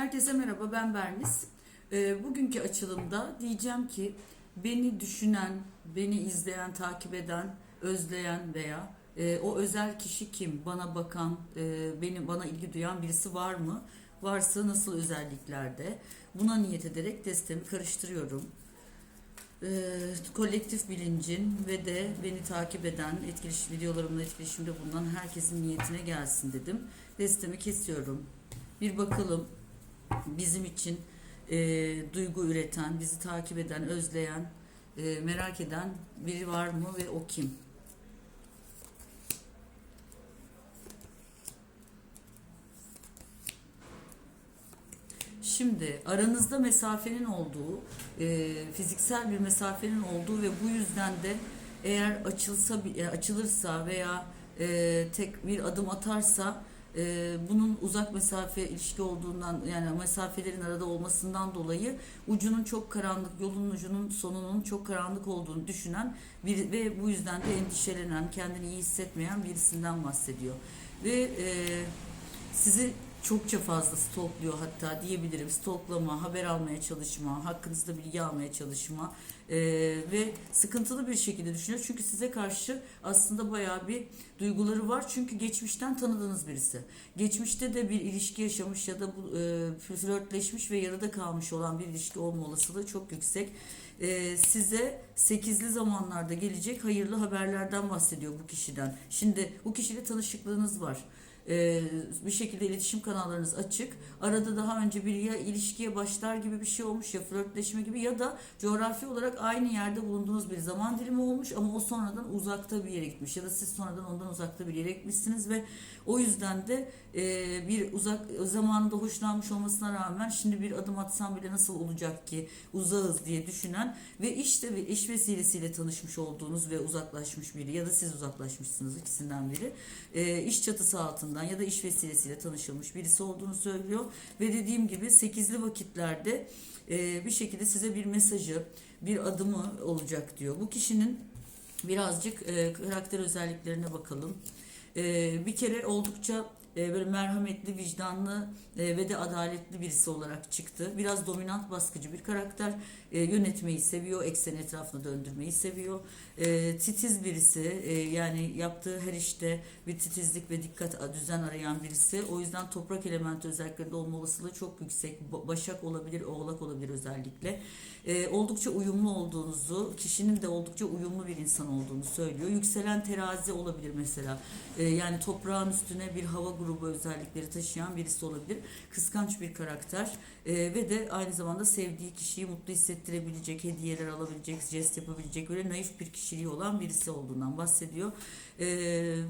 Herkese merhaba ben Berniz. Ee, bugünkü açılımda diyeceğim ki beni düşünen, beni izleyen, takip eden, özleyen veya e, o özel kişi kim? Bana bakan, e, beni bana ilgi duyan birisi var mı? Varsa nasıl özelliklerde? Buna niyet ederek destemi karıştırıyorum. Ee, kolektif bilincin ve de beni takip eden, etkileşim videolarımla etkileşimde bulunan herkesin niyetine gelsin dedim. Destemi kesiyorum. Bir bakalım bizim için e, duygu üreten, bizi takip eden, özleyen, e, merak eden biri var mı ve o kim? Şimdi aranızda mesafenin olduğu, e, fiziksel bir mesafenin olduğu ve bu yüzden de eğer açılsa e, açılırsa veya e, tek bir adım atarsa e, bunun uzak mesafe ilişki olduğundan yani mesafelerin arada olmasından dolayı ucunun çok karanlık, yolun ucunun sonunun çok karanlık olduğunu düşünen bir ve bu yüzden de endişelenen, kendini iyi hissetmeyen birisinden bahsediyor. Ve e, sizi çokça fazla stalkluyor hatta diyebilirim. Stalklama, haber almaya çalışma, hakkınızda bilgi almaya çalışma e, ve sıkıntılı bir şekilde düşünüyor. Çünkü size karşı aslında bayağı bir duyguları var. Çünkü geçmişten tanıdığınız birisi. Geçmişte de bir ilişki yaşamış ya da bu, e, flörtleşmiş ve yarıda kalmış olan bir ilişki olma olasılığı çok yüksek. E, size sekizli zamanlarda gelecek hayırlı haberlerden bahsediyor bu kişiden. Şimdi bu kişiyle tanışıklığınız var e, bir şekilde iletişim kanallarınız açık. Arada daha önce bir ya ilişkiye başlar gibi bir şey olmuş ya flörtleşme gibi ya da coğrafi olarak aynı yerde bulunduğunuz bir zaman dilimi olmuş ama o sonradan uzakta bir yere gitmiş ya da siz sonradan ondan uzakta bir yere gitmişsiniz ve o yüzden de e, bir uzak zamanında hoşlanmış olmasına rağmen şimdi bir adım atsam bile nasıl olacak ki uzağız diye düşünen ve işte bir iş vesilesiyle tanışmış olduğunuz ve uzaklaşmış biri ya da siz uzaklaşmışsınız ikisinden biri e, iş çatısı altından ya da iş vesilesiyle tanışılmış birisi olduğunu söylüyor ve dediğim gibi sekizli vakitlerde e, bir şekilde size bir mesajı bir adımı olacak diyor. Bu kişinin birazcık e, karakter özelliklerine bakalım. E, bir kere oldukça e, böyle merhametli, vicdanlı e, ve de adaletli birisi olarak çıktı. Biraz dominant, baskıcı bir karakter. E, yönetmeyi seviyor, eksen etrafına döndürmeyi seviyor. E, titiz birisi, yani yaptığı her işte bir titizlik ve dikkat, düzen arayan birisi. O yüzden toprak elementi özelliklerinde olma olasılığı çok yüksek. Ba- Başak olabilir, oğlak olabilir özellikle. Oldukça uyumlu olduğunuzu, kişinin de oldukça uyumlu bir insan olduğunu söylüyor. Yükselen terazi olabilir mesela. Yani toprağın üstüne bir hava grubu özellikleri taşıyan birisi olabilir. Kıskanç bir karakter e, ve de aynı zamanda sevdiği kişiyi mutlu hissettirebilecek, hediyeler alabilecek, jest yapabilecek böyle naif bir kişiliği olan birisi olduğundan bahsediyor. E,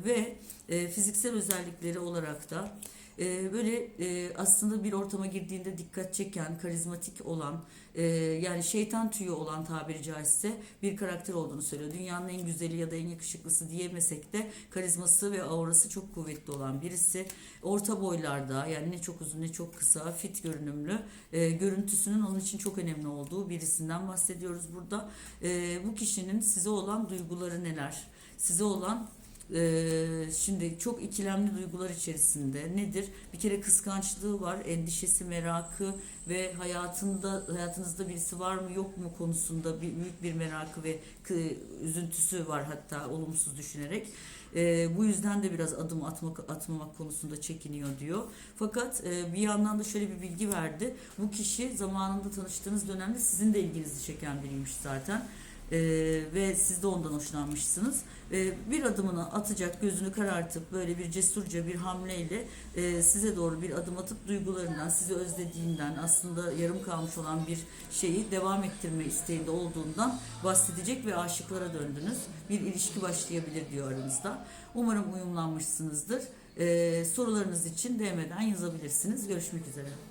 ve e, fiziksel özellikleri olarak da e, böyle e, aslında bir ortama girdiğinde dikkat çeken, karizmatik olan, e, yani şeytan tüyü olan tabiri caizse bir karakter olduğunu söylüyor. Dünyanın en güzeli ya da en yakışıklısı diyemesek de karizması ve aurası çok kuvvetli olan birisi. Orta boylarda yani ne çok uzun ne çok kısa, fit görünümlü, e, görüntüsünün onun için çok önemli olduğu birisinden bahsediyoruz burada. Bu kişinin size olan duyguları neler? Size olan ee, şimdi çok ikilemli duygular içerisinde nedir? Bir kere kıskançlığı var, endişesi, merakı ve hayatında hayatınızda birisi var mı yok mu konusunda bir büyük bir merakı ve üzüntüsü var hatta olumsuz düşünerek. Ee, bu yüzden de biraz adım atmak atmamak konusunda çekiniyor diyor. Fakat e, bir yandan da şöyle bir bilgi verdi. Bu kişi zamanında tanıştığınız dönemde sizin de ilginizi çeken biriymiş zaten. Ee, ve siz de ondan hoşlanmışsınız. Ee, bir adımını atacak, gözünü karartıp böyle bir cesurca bir hamleyle e, size doğru bir adım atıp duygularından, sizi özlediğinden, aslında yarım kalmış olan bir şeyi devam ettirme isteğinde olduğundan bahsedecek ve aşıklara döndünüz. Bir ilişki başlayabilir diyor aranızda. Umarım uyumlanmışsınızdır. Ee, sorularınız için DM'den yazabilirsiniz. Görüşmek üzere.